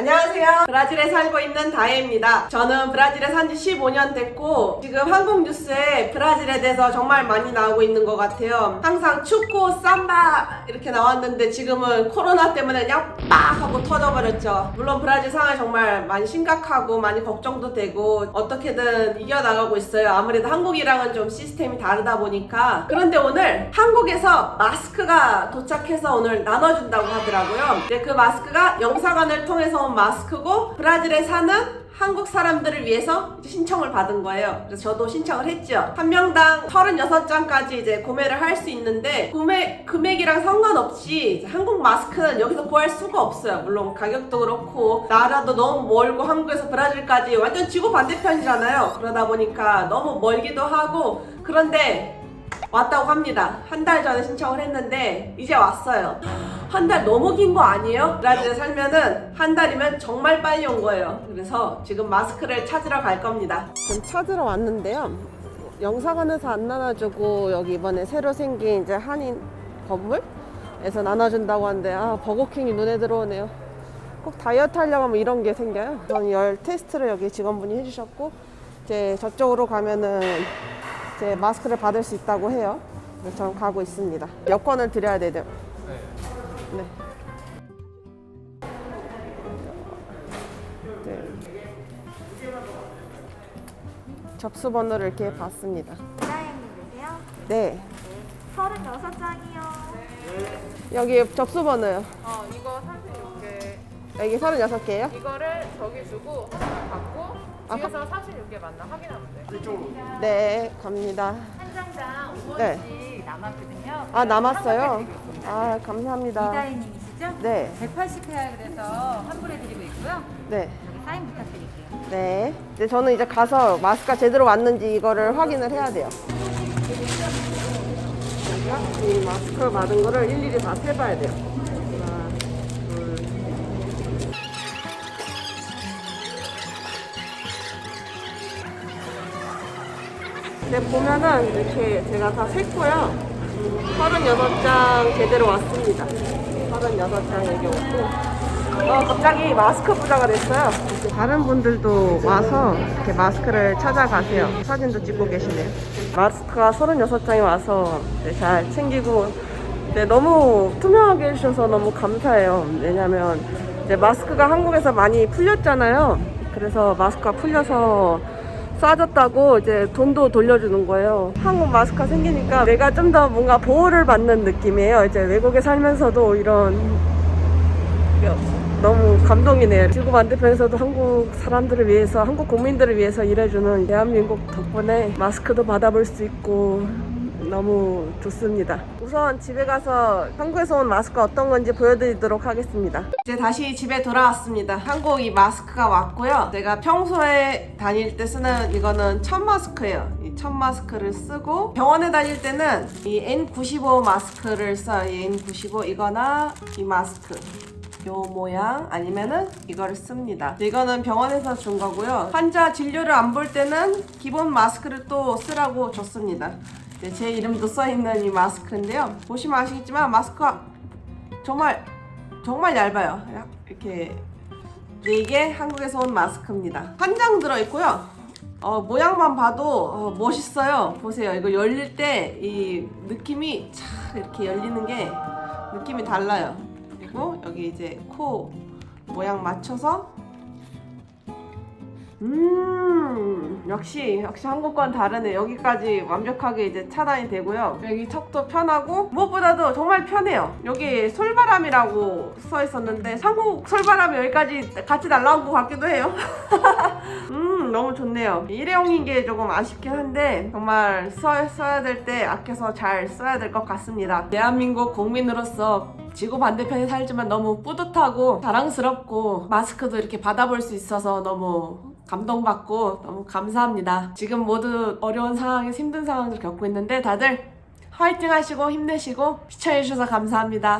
안녕하세요. 브라질에 살고 있는 다혜입니다. 저는 브라질에 산 지 15년 됐고 지금 한국 뉴스에 브라질에 대해서 정말 많이 나오고 있는 것 같아요. 항상 축구, 삼바 이렇게 나왔는데 지금은 코로나 때문에 그냥 빡 하고 터져버렸죠. 물론 브라질 상황이 정말 많이 심각하고 많이 걱정도 되고 어떻게든 이겨나가고 있어요. 아무래도 한국이랑은 좀 시스템이 다르다 보니까 그런데 오늘 한국에서 마스크가 도착해서 오늘 나눠준다고 하더라고요. 이제 그 마스크가 영사관을 통해서 온 마스크고 브라질에 사는 한국 사람들을 위해서 신청을 받은 거예요. 그래서 저도 신청을 했죠. 한 명당 36장까지 이제 구매를 할 수 있는데 구매 금액이랑 상관없이 한국 마스크는 여기서 구할 수가 없어요. 물론 가격도 그렇고 나라도 너무 멀고 한국에서 브라질까지 완전 지구 반대편이잖아요. 그러다 보니까 너무 멀기도 하고 그런데 왔다고 합니다. 한 달 전에 신청을 했는데 이제 왔어요. 한 달 너무 긴 거 아니에요? 브라질에 살면은 한 달이면 정말 빨리 온 거예요. 그래서 지금 마스크를 찾으러 갈 겁니다. 지금 찾으러 왔는데요. 영사관에서 안 나눠주고 여기 이번에 새로 생긴 이제 한인 건물에서 나눠준다고 하는데 아 버거킹이 눈에 들어오네요. 꼭 다이어트 하려고 하면 이런 게 생겨요. 전 열 테스트를 여기 직원분이 해주셨고 이제 저쪽으로 가면은 이 제 마스크를 받을 수 있다고 해요. 그래서 저는 가고 있습니다. 여권을 드려야 되죠. 네. 네. 접수 번호를 이렇게 받습니다. 사장님이세요? 네. 36장이요. 여기 접수 번호요. 어 이거 36개 여기 36개예요? 이거를 저기 주고 하나 받고 아, 뒤에서 36개 맞나 확인하면 돼 네, 갑니다. 한 장당 5원씩 네. 남았거든요. 아, 남았어요? 아, 감사합니다. 이다혜님이시죠? 네, 180회야 그래서 환불해드리고 있고요. 네. 여기 사인 부탁드릴게요. 네. 이제 저는 이제 가서 마스크가 제대로 왔는지 이거를 확인을 해야 돼요. 이 마스크 받은 거를 일일이 다 세봐야 돼요. 네, 보면은 이렇게 제가 다 샜고요. 36장 제대로 왔습니다. 36장 여기 오고. 어, 갑자기 마스크 부자가 됐어요. 다른 분들도 와서 이렇게 마스크를 찾아가세요. 사진도 찍고 계시네요. 마스크가 36장이 와서 잘 챙기고 네, 너무 투명하게 해주셔서 너무 감사해요. 왜냐면 이제 마스크가 한국에서 많이 풀렸잖아요. 그래서 마스크가 풀려서 싸졌다고 이제 돈도 돌려주는 거예요. 한국 마스크가 생기니까 내가 좀 더 뭔가 보호를 받는 느낌이에요. 이제 외국에 살면서도 이런 너무 감동이네요. 지구 반대편에서도 한국 사람들을 위해서, 한국 국민들을 위해서 일해주는 대한민국 덕분에 마스크도 받아볼 수 있고 너무 좋습니다. 우선 집에 가서 한국에서 온 마스크가 어떤 건지 보여드리도록 하겠습니다. 이제 다시 집에 돌아왔습니다. 한국 이 마스크가 왔고요. 제가 평소에 다닐 때 쓰는 이거는 천 마스크예요. 이 천 마스크를 쓰고 병원에 다닐 때는 이 N95 마스크를 써요. 이 N95 이거나 이 마스크. 요 모양 아니면은 이거를 씁니다. 이거는 병원에서 준 거고요. 환자 진료를 안 볼 때는 기본 마스크를 또 쓰라고 줬습니다. 네, 제 이름도 써 있는 이 마스크인데요. 보시면 아시겠지만 마스크가 정말 정말 얇아요. 이렇게 네, 이게 한국에서 온 마스크입니다. 한 장 들어 있고요. 어, 모양만 봐도 어, 멋있어요. 보세요. 이거 열릴 때 이 느낌이 촥 이렇게 열리는 게 느낌이 달라요. 그리고 여기 이제 코 모양 맞춰서 음 역시 역시 한국과는 다르네. 여기까지 완벽하게 이제 차단이 되고요. 여기 턱도 편하고 무엇보다도 정말 편해요. 여기 솔바람이라고 써 있었는데 한국 솔바람이 여기까지 같이 날라온 것 같기도 해요. 음 너무 좋네요. 일회용인 게 조금 아쉽긴 한데 정말 써, 써야 될 때 아껴서 잘 써야 될 것 같습니다. 대한민국 국민으로서 지구 반대편에 살지만 너무 뿌듯하고 자랑스럽고 마스크도 이렇게 받아볼 수 있어서 너무 감동받고 너무 감사합니다. 지금 모두 어려운 상황에서 힘든 상황을 겪고 있는데 다들 화이팅 하시고 힘내시고 시청해주셔서 감사합니다.